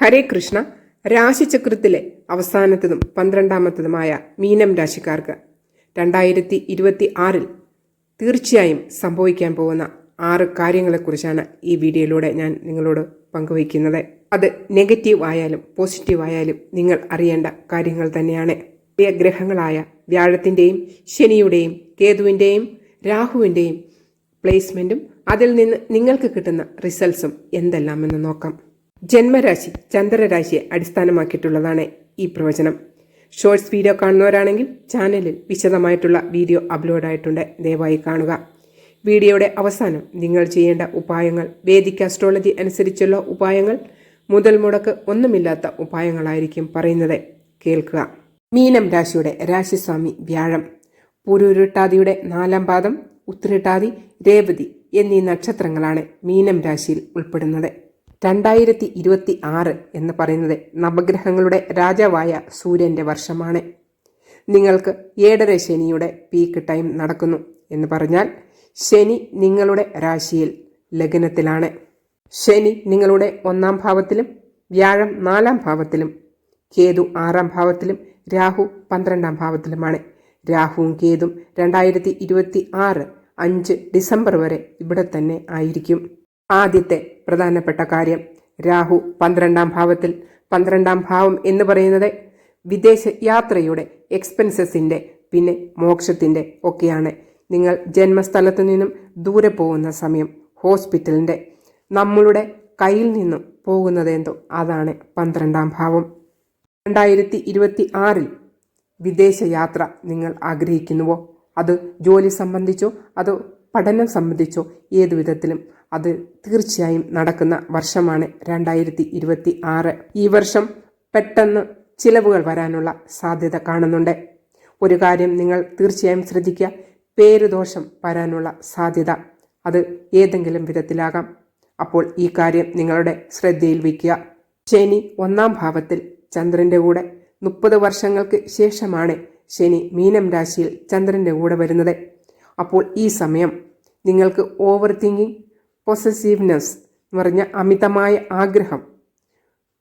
ഹരേ കൃഷ്ണ രാശിചക്രത്തിലെ അവസാനത്തതും പന്ത്രണ്ടാമത്തതുമായ മീനം രാശിക്കാർക്ക് രണ്ടായിരത്തി ഇരുപത്തി ആറിൽ തീർച്ചയായും സംഭവിക്കാൻ പോകുന്ന ആറ് കാര്യങ്ങളെക്കുറിച്ചാണ് ഈ വീഡിയോയിലൂടെ ഞാൻ നിങ്ങളോട് പങ്കുവയ്ക്കുന്നത്. അത് നെഗറ്റീവ് ആയാലും പോസിറ്റീവ് ആയാലും നിങ്ങൾ അറിയേണ്ട കാര്യങ്ങൾ തന്നെയാണ്. ഗ്രഹങ്ങളായ വ്യാഴത്തിന്റെയും ശനിയുടെയും കേതുവിന്റെയും രാഹുവിന്റെയും പ്ലേസ്മെന്റും അതിൽ നിന്ന് നിങ്ങൾക്ക് കിട്ടുന്ന റിസൾട്ട്സും എന്തെല്ലാമെന്ന് നോക്കാം. ജന്മരാശി ചന്ദ്രരാശിയെ അടിസ്ഥാനമാക്കിയിട്ടുള്ളതാണ് ഈ പ്രവചനം. ഷോർട്സ് വീഡിയോ കാണുന്നവരാണെങ്കിൽ ചാനലിൽ വിശദമായിട്ടുള്ള വീഡിയോ അപ്ലോഡ് ആയിട്ടുണ്ട്. ദയവായി കാണുക. വീഡിയോയുടെ അവസാനം നിങ്ങൾ ചെയ്യേണ്ട ഉപായങ്ങൾ വേദിക് അസ്ട്രോളജി അനുസരിച്ചുള്ള ഉപായങ്ങൾ മുതൽ മുടക്ക് ഒന്നുമില്ലാത്ത ഉപായങ്ങളായിരിക്കും പറയുന്നത്. കേൾക്കുക. മീനം രാശിയുടെ രാശിസ്വാമി വ്യാഴം. പൂരുരുട്ടാതിയുടെ നാലാം പാദം ഉത്തിരട്ടാതി രേവതി എന്നീ നക്ഷത്രങ്ങളാണ് മീനം രാശിയിൽ ഉൾപ്പെടുന്നത്. രണ്ടായിരത്തി ഇരുപത്തി ആറ് എന്ന് പറയുന്നത് നവഗ്രഹങ്ങളുടെ രാജാവായ സൂര്യന്റെ വർഷമാണ്. നിങ്ങൾക്ക് ഏഴര ശനിയുടെ പീക്ക് ടൈം നടക്കുന്നു എന്ന് പറഞ്ഞാൽ ശനി നിങ്ങളുടെ രാശിയിൽ ലഗ്നത്തിലാണ്. ശനി നിങ്ങളുടെ ഒന്നാം ഭാവത്തിലും വ്യാഴം നാലാം ഭാവത്തിലും കേതു ആറാം ഭാവത്തിലും രാഹു പന്ത്രണ്ടാം ഭാവത്തിലുമാണ്. രാഹുവും കേതും രണ്ടായിരത്തി ഇരുപത്തി ആറ് അഞ്ച് ഡിസംബർ വരെ ഇവിടെ തന്നെ ആയിരിക്കും. ആദ്യത്തെ പ്രധാനപ്പെട്ട കാര്യം. രാഹു പന്ത്രണ്ടാം ഭാവത്തിൽ. പന്ത്രണ്ടാം ഭാവം എന്ന് പറയുന്നത് വിദേശ യാത്രയുടെ എക്സ്പെൻസസിന്റെ പിന്നെ മോക്ഷത്തിന്റെ ഒക്കെയാണ്. നിങ്ങൾ ജന്മസ്ഥലത്തു നിന്നും ദൂരെ പോകുന്ന സമയം ഹോസ്പിറ്റലിന്റെ നമ്മളുടെ കയ്യിൽ നിന്നും പോകുന്നതെന്തോ അതാണ് പന്ത്രണ്ടാം ഭാവം. രണ്ടായിരത്തി ഇരുപത്തി ആറിൽ വിദേശയാത്ര നിങ്ങൾ ആഗ്രഹിക്കുന്നുവോ? അത് ജോലി സംബന്ധിച്ചോ? അതോ പഠനം സംബന്ധിച്ചോ ഏതു വിധത്തിലും അത് തീർച്ചയായും നടക്കുന്ന വർഷമാണ് രണ്ടായിരത്തി ഇരുപത്തി ആറ് ഈ വർഷം പെട്ടെന്ന് ചിലവുകൾ വരാനുള്ള സാധ്യത കാണുന്നുണ്ട്. ഒരു കാര്യം നിങ്ങൾ തീർച്ചയായും ശ്രദ്ധിക്കുക പേരുദോഷം വരാനുള്ള സാധ്യത അത് ഏതെങ്കിലും വിധത്തിലാകാം. അപ്പോൾ ഈ കാര്യം നിങ്ങളുടെ ശ്രദ്ധയിൽ വയ്ക്കുക. ശനി ഒന്നാം ഭാവത്തിൽ ചന്ദ്രന്റെ കൂടെ മുപ്പത് വർഷങ്ങൾക്ക് ശേഷമാണ് ശനി മീനം രാശിയിൽ ചന്ദ്രന്റെ കൂടെ വരുന്നത്. അപ്പോൾ ഈ സമയം നിങ്ങൾക്ക് ഓവർ തിങ്കിങ് പൊസസീവ്നെസ് എന്ന് പറഞ്ഞ അമിതമായ ആഗ്രഹം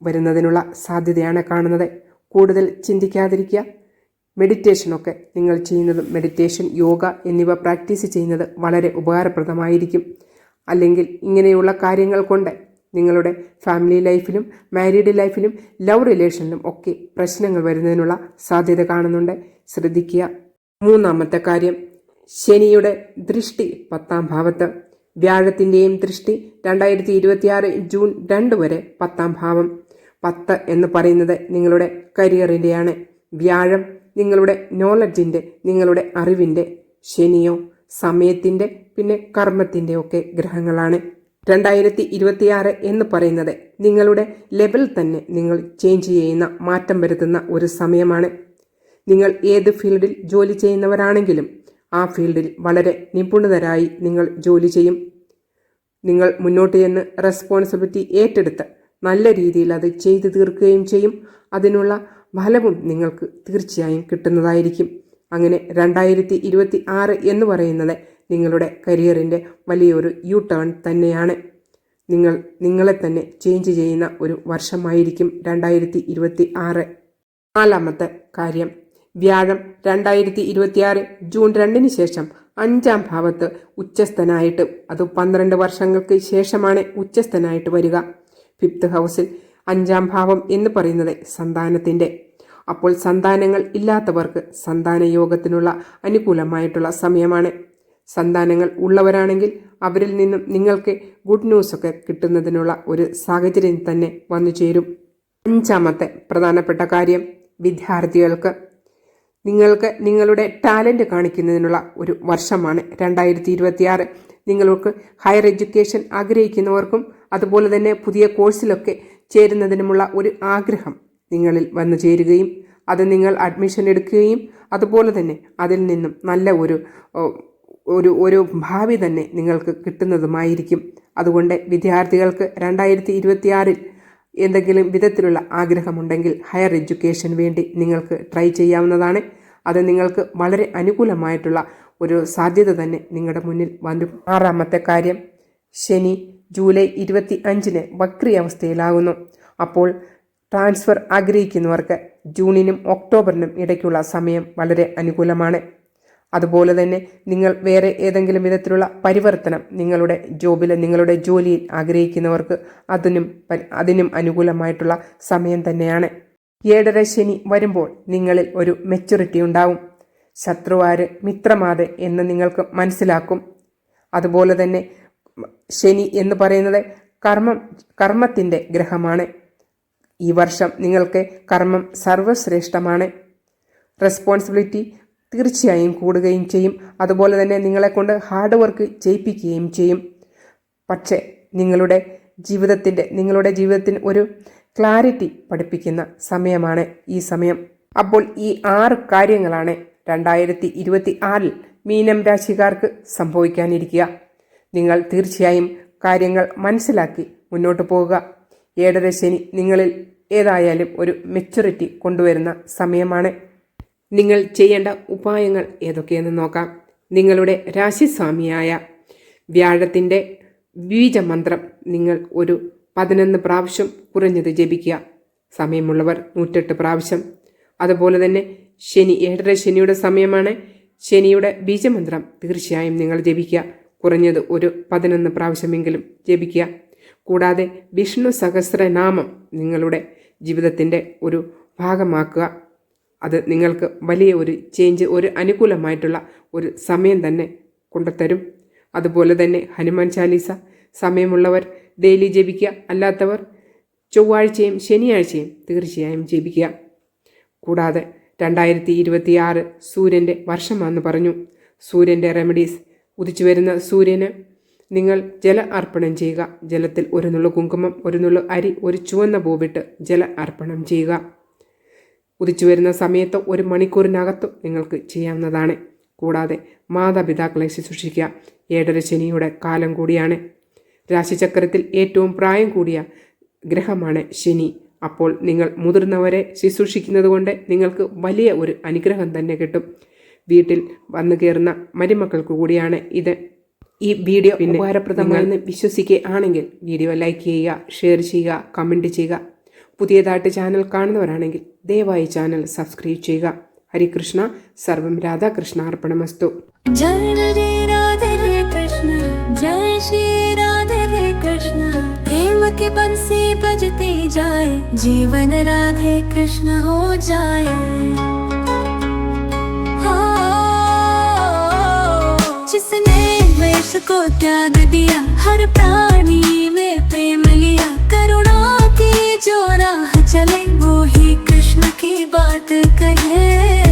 വരുന്നതിനുള്ള സാധ്യതയാണ് കാണുന്നത്. കൂടുതൽ ചിന്തിക്കാതിരിക്കുക. മെഡിറ്റേഷനൊക്കെ നിങ്ങൾ ചെയ്യുന്നത് മെഡിറ്റേഷൻ യോഗ എന്നിവ പ്രാക്ടീസ് ചെയ്യുന്നത് വളരെ ഉപകാരപ്രദമായിരിക്കും. അല്ലെങ്കിൽ ഇങ്ങനെയുള്ള കാര്യങ്ങൾ കൊണ്ട് നിങ്ങളുടെ ഫാമിലി ലൈഫിലും മാരീഡ് ലൈഫിലും ലവ് റിലേഷനിലും ഒക്കെ പ്രശ്നങ്ങൾ വരുന്നതിനുള്ള സാധ്യത കാണുന്നുണ്ട്. ശ്രദ്ധിക്കുക. മൂന്നാമത്തെ കാര്യം ശനിയുടെ ദൃഷ്ടി പത്താം ഭാവത്ത്. വ്യാഴത്തിന്റെയും ദൃഷ്ടി രണ്ടായിരത്തി ഇരുപത്തിയാറ് ജൂൺ രണ്ട് വരെ പത്താം ഭാവം. പത്ത് എന്ന് പറയുന്നത് നിങ്ങളുടെ കരിയറിന്റെയാണ് വ്യാഴം നിങ്ങളുടെ നോളജിന്റെ നിങ്ങളുടെ അറിവിന്റെ ശനിയോ സമയത്തിന്റെ പിന്നെ കർമ്മത്തിന്റെ ഒക്കെ ഗ്രഹങ്ങളാണ്. രണ്ടായിരത്തി ഇരുപത്തിയാറ് എന്ന് പറയുന്നത് നിങ്ങളുടെ ലെവൽ തന്നെ നിങ്ങൾ ചേഞ്ച് ചെയ്യുന്ന മാറ്റം വരുത്തുന്ന ഒരു സമയമാണ്. നിങ്ങൾ ഏത് ഫീൽഡിൽ ജോലി ചെയ്യുന്നവരാണെങ്കിലും ആ ഫീൽഡിൽ വളരെ നിപുണതരായി നിങ്ങൾ ജോലി ചെയ്യും. നിങ്ങൾ മുന്നോട്ട് ചെന്ന് റെസ്പോൺസിബിലിറ്റി ഏറ്റെടുത്ത് നല്ല രീതിയിൽ അത് ചെയ്തു തീർക്കുകയും ചെയ്യും. അതിനുള്ള ഫലവും നിങ്ങൾക്ക് തീർച്ചയായും കിട്ടുന്നതായിരിക്കും. അങ്ങനെ രണ്ടായിരത്തി ഇരുപത്തി ആറ് എന്ന് പറയുന്നത് നിങ്ങളുടെ കരിയറിന്റെ വലിയൊരു യു ടേൺ തന്നെയാണ്. നിങ്ങൾ നിങ്ങളെ തന്നെ ചേഞ്ച് ചെയ്യുന്ന ഒരു വർഷമായിരിക്കും രണ്ടായിരത്തി ഇരുപത്തി ആറ് നാലാമത്തെ കാര്യം വ്യാഴം രണ്ടായിരത്തി ഇരുപത്തിയാറ് ജൂൺ രണ്ടിന് ശേഷം അഞ്ചാം ഭാവത്ത് ഉച്ചസ്ഥനായിട്ട് അത് പന്ത്രണ്ട് വർഷങ്ങൾക്ക് ശേഷമാണ് ഉച്ചസ്ഥനായിട്ട് വരിക. ഫിഫ്ത്ത് ഹൗസിൽ അഞ്ചാം ഭാവം എന്ന് പറയുന്നത് സന്താനത്തിന്റെ. അപ്പോൾ സന്താനങ്ങൾ ഇല്ലാത്തവർക്ക് സന്താന യോഗത്തിനുള്ള അനുകൂലമായിട്ടുള്ള സമയമാണ്. സന്താനങ്ങൾ ഉള്ളവരാണെങ്കിൽ അവരിൽ നിന്നും നിങ്ങൾക്ക് ഗുഡ് ന്യൂസ് ഒക്കെ കിട്ടുന്നതിനുള്ള ഒരു സാഹചര്യം തന്നെ വന്നു ചേരും. അഞ്ചാമത്തെ പ്രധാനപ്പെട്ട കാര്യം വിദ്യാർത്ഥികൾക്ക് നിങ്ങൾക്ക് നിങ്ങളുടെ ടാലന്റ് കാണിക്കുന്നതിനുള്ള ഒരു വർഷമാണ് രണ്ടായിരത്തി ഇരുപത്തിയാറ് നിങ്ങൾക്ക് ഹയർ എഡ്യൂക്കേഷൻ ആഗ്രഹിക്കുന്നവർക്കും അതുപോലെ തന്നെ പുതിയ കോഴ്സിലൊക്കെ ചേരുന്നതിനുമുള്ള ഒരു ആഗ്രഹം നിങ്ങളിൽ വന്നു ചേരുകയും അത് നിങ്ങൾ അഡ്മിഷൻ എടുക്കുകയും അതുപോലെ തന്നെ അതിൽ നിന്നും നല്ല ഒരു ഒരു ഒരു ഭാവി തന്നെ നിങ്ങൾക്ക് കിട്ടുന്നതുമായിരിക്കും. അതുകൊണ്ട് വിദ്യാർത്ഥികൾക്ക് രണ്ടായിരത്തി ഇരുപത്തിയാറിൽ എന്തെങ്കിലും വിധത്തിലുള്ള ആഗ്രഹമുണ്ടെങ്കിൽ ഹയർ എഡ്യൂക്കേഷൻ വേണ്ടി നിങ്ങൾക്ക് ട്രൈ ചെയ്യാവുന്നതാണ്. അത് നിങ്ങൾക്ക് വളരെ അനുകൂലമായിട്ടുള്ള ഒരു സാധ്യത തന്നെ നിങ്ങളുടെ മുന്നിൽ വരും ആറാമത്തെ കാര്യം ശനി ജൂലൈ ഇരുപത്തി അഞ്ചിന് വക്രി അവസ്ഥയിലാകുന്നു അപ്പോൾ ട്രാൻസ്ഫർ ആഗ്രഹിക്കുന്നവർക്ക് ജൂണിനും ഒക്ടോബറിനും ഇടയ്ക്കുള്ള സമയം വളരെ അനുകൂലമാണ്. അതുപോലെ തന്നെ നിങ്ങൾ വേറെ ഏതെങ്കിലും വിധത്തിലുള്ള പരിവർത്തനം നിങ്ങളുടെ ജോബിൽ നിങ്ങളുടെ ജോലിയിൽ ആഗ്രഹിക്കുന്നവർക്ക് അതിനും അതിനും അനുകൂലമായിട്ടുള്ള സമയം തന്നെയാണ്. ഏഴര ശനി വരുമ്പോൾ നിങ്ങളിൽ ഒരു മെച്ചുറിറ്റി ഉണ്ടാവും. ശത്രുവാര് മിത്രമാത് എന്ന് നിങ്ങൾക്ക് മനസ്സിലാക്കും. അതുപോലെ തന്നെ ശനി എന്ന് പറയുന്നത് കർമ്മം കർമ്മത്തിന്റെ ഗ്രഹമാണ്. ഈ വർഷം നിങ്ങൾക്ക് കർമ്മം സർവശ്രേഷ്ഠമാണ് റെസ്പോൺസിബിലിറ്റി തീർച്ചയായും കൂടുകയും ചെയ്യും. അതുപോലെ തന്നെ നിങ്ങളെക്കൊണ്ട് ഹാർഡ് വർക്ക് ചെയ്യിപ്പിക്കുകയും ചെയ്യും. പക്ഷേ നിങ്ങളുടെ ജീവിതത്തിന്റെ നിങ്ങളുടെ ജീവിതത്തിന് ഒരു ക്ലാരിറ്റി പഠിപ്പിക്കുന്ന സമയമാണ് ഈ സമയം. അപ്പോൾ ഈ ആറ് കാര്യങ്ങളാണ് രണ്ടായിരത്തി ഇരുപത്തി ആറിൽ മീനം രാശിക്കാർക്ക് സംഭവിക്കാനിരിക്കുക. നിങ്ങൾ തീർച്ചയായും കാര്യങ്ങൾ മനസ്സിലാക്കി മുന്നോട്ട് പോവുക. ഏഴര ശനി നിങ്ങളിൽ ഏതായാലും ഒരു മെച്ചുറിറ്റി കൊണ്ടുവരുന്ന സമയമാണ്. നിങ്ങൾ ചെയ്യേണ്ട ഉപായങ്ങൾ ഏതൊക്കെയെന്ന് നോക്കാം. നിങ്ങളുടെ രാശിസ്വാമിയായ വ്യാഴത്തിന്റെ ബീജമന്ത്രം നിങ്ങൾ ഒരു പതിനൊന്ന് പ്രാവശ്യം കുറഞ്ഞത് ജപിക്കുക. സമയമുള്ളവർ നൂറ്റെട്ട് പ്രാവശ്യം. അതുപോലെ തന്നെ ശനി ഏഴര ശനിയുടെ സമയമാണ്. ശനിയുടെ ബീജമന്ത്രം തീർച്ചയായും നിങ്ങൾ ജപിക്കുക. കുറഞ്ഞത് ഒരു പതിനൊന്ന് പ്രാവശ്യമെങ്കിലും ജപിക്കുക. കൂടാതെ വിഷ്ണു സഹസ്രനാമം നിങ്ങളുടെ ജീവിതത്തിന്റെ ഒരു ഭാഗമാക്കുക. അത് നിങ്ങൾക്ക് വലിയ ഒരു ചേഞ്ച് ഒരു അനുകൂലമായിട്ടുള്ള ഒരു സമയം തന്നെ കൊണ്ടുത്തരും അതുപോലെ തന്നെ ഹനുമാൻ ചാലീസ സമയമുള്ളവർ ഡെയിലി ജപിക്കുക. അല്ലാത്തവർ ചൊവ്വാഴ്ചയും ശനിയാഴ്ചയും തീർച്ചയായും ജപിക്കുക. കൂടാതെ രണ്ടായിരത്തി ഇരുപത്തി ആറ് സൂര്യന്റെ വർഷമാണെന്ന് പറഞ്ഞു. സൂര്യന്റെ റെമഡീസ് ഉദിച്ചു വരുന്ന സൂര്യന് നിങ്ങൾ ജല അർപ്പണം ചെയ്യുക. ജലത്തിൽ ഒരു നുള്ളു കുങ്കുമം ഒരു നുള്ളു അരി ഒരു ചുവന്ന പൂവിട്ട് ജല അർപ്പണം ചെയ്യുക. ഉദിച്ചു വരുന്ന സമയത്ത് ഒരു മണിക്കൂറിനകത്തും നിങ്ങൾക്ക് ചെയ്യാവുന്നതാണ്. കൂടാതെ മാതാപിതാക്കളെ ശുശ്രൂഷിക്കുക. ഏഴര ശനിയുടെ കാലം കൂടിയാണ്. രാശിചക്രത്തിൽ ഏറ്റവും പ്രായം കൂടിയ ഗ്രഹമാണ് ശനി. അപ്പോൾ നിങ്ങൾ മുതിർന്നവരെ ശുശ്രൂഷിക്കുന്നത് കൊണ്ട് നിങ്ങൾക്ക് വലിയ ഒരു അനുഗ്രഹം തന്നെ കിട്ടും. വീട്ടിൽ വന്നു കയറുന്ന മരുമക്കൾക്ക് കൂടിയാണ് ഇത്. ഈ വീഡിയോ ഉപകാരപ്രദമാണെന്ന് വിശ്വസിക്കുകയാണെങ്കിൽ വീഡിയോ ലൈക്ക് ചെയ്യുക ഷെയർ ചെയ്യുക കമന്റ് ചെയ്യുക. പുതിയതായിട്ട് ചാനൽ കാണുന്നവരാണെങ്കിൽ ദയവായി ചാനൽ സബ്സ്ക്രൈബ് ചെയ്യുക ഹരികൃഷ്ണ സർവം രാധാകൃഷ്ണ അർപ്പണമസ്തു जय रे राधे रे कृष्ण जय श्री राधे रे कृष्ण प्रेम की बंसी बजती जाए जीवन राधे कृष्ण हो जाए हो, जिसने वेश को त्याग दिया हर प्राणी में प्रेम लिया करुणा की जो राह चले वो ही कृष्ण की बात कहे।